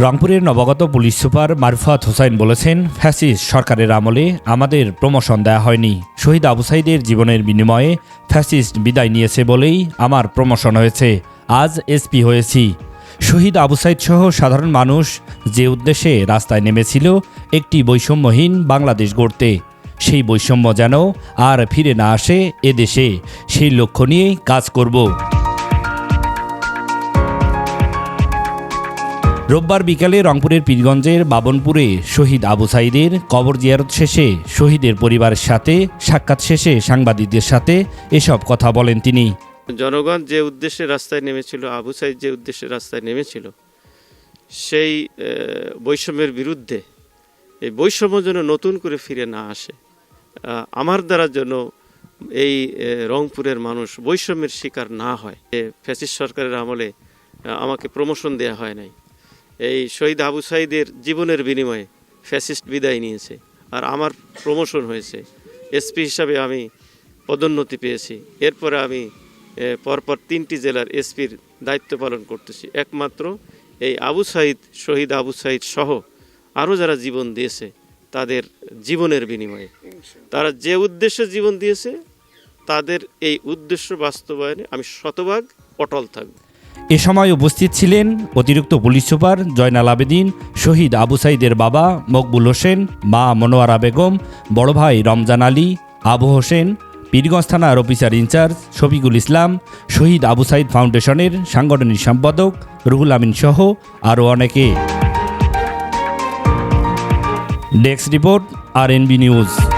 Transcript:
রংপুরের নবাগত police super Marfat Hossain বলেছেন ফ্যাসিস সরকারের আমলে আমাদের প্রমোশন দেয়া হয়নি। শহীদ আবু সাইদের জীবনের বিনিময়ে ফ্যাসিস্ট বিদায় নিয়েছে বলেই আমার প্রমোশন হয়েছে। আজ এসপি হয়েছি। শহীদ আবু সাইদ সহ সাধারণ মানুষ যে উদ্দেশ্যে রাস্তায় নেমেছিল, একটি বৈষম্যহীন বাংলাদেশ গড়তে। সেই বৈষম্য যেন আর ফিরে না আসে এদেশে সেই লক্ষ্য নিয়েই কাজ করব। রোববার বিকালে রংপুরের পীরগঞ্জের বাবনপুরে শহীদ আবু সাইদের কবর জিয়ারত শেষে শহীদের পরিবারের সাথে, সাক্ষাৎ শেষে সাংবাদিকদের সাথে এসব কথা বলেন তিনি। জনগণ যে উদ্দেশ্যে রাস্তায় নেমেছিল, আবু সাইদ যে উদ্দেশ্যে রাস্তায় নেমেছিল, সেই বৈষম্যের বিরুদ্ধে, এই বৈষম্য যেন নতুন করে ফিরে না আসে আমার দ্বারা যেন এই রংপুরের মানুষ বৈষম্যের শিকার না হয়। ফ্যাসিস্ট সরকারের আমলে আমাকে প্রমোশন দেয়া হয় নাই। এই শহীদ আবু সাইদের জীবনের বিনিময়ে ফ্যাসিস্ট বিদায় নিয়েছে আর আমার প্রমোশন হয়েছে। এসপি হিসাবে আমি পদোন্নতি পেয়েছি। এরপরে আমি পরপর তিনটি জেলার এসপির দায়িত্ব পালন করতেছি। একমাত্র এই আবু সাইদ শহীদ আবু সাইদ সহ আরও যারা জীবন দিয়েছে তাদের জীবনের বিনিময়ে। তারা যে উদ্দেশ্যে জীবন দিয়েছে তাদের এই উদ্দেশ্য বাস্তবায়নে আমি শতভাগ অটল থাকব। এ সময় উপস্থিত ছিলেন অতিরিক্ত পুলিশ সুপার জয়নাল আবেদিন, শহীদ আবু সাইদের বাবা মকবুল হোসেন, মা মনোয়ারা বেগম, বড় ভাই রমজান আলী, আবু হোসেন, পীরগঞ্জ থানার officer in charge Shafiqul Islam, শহীদ আবু সাইদ ফাউন্ডেশনের সাংগঠনিক সম্পাদক রুহুল আমিন সহ আরও অনেকে। Desk report, R news.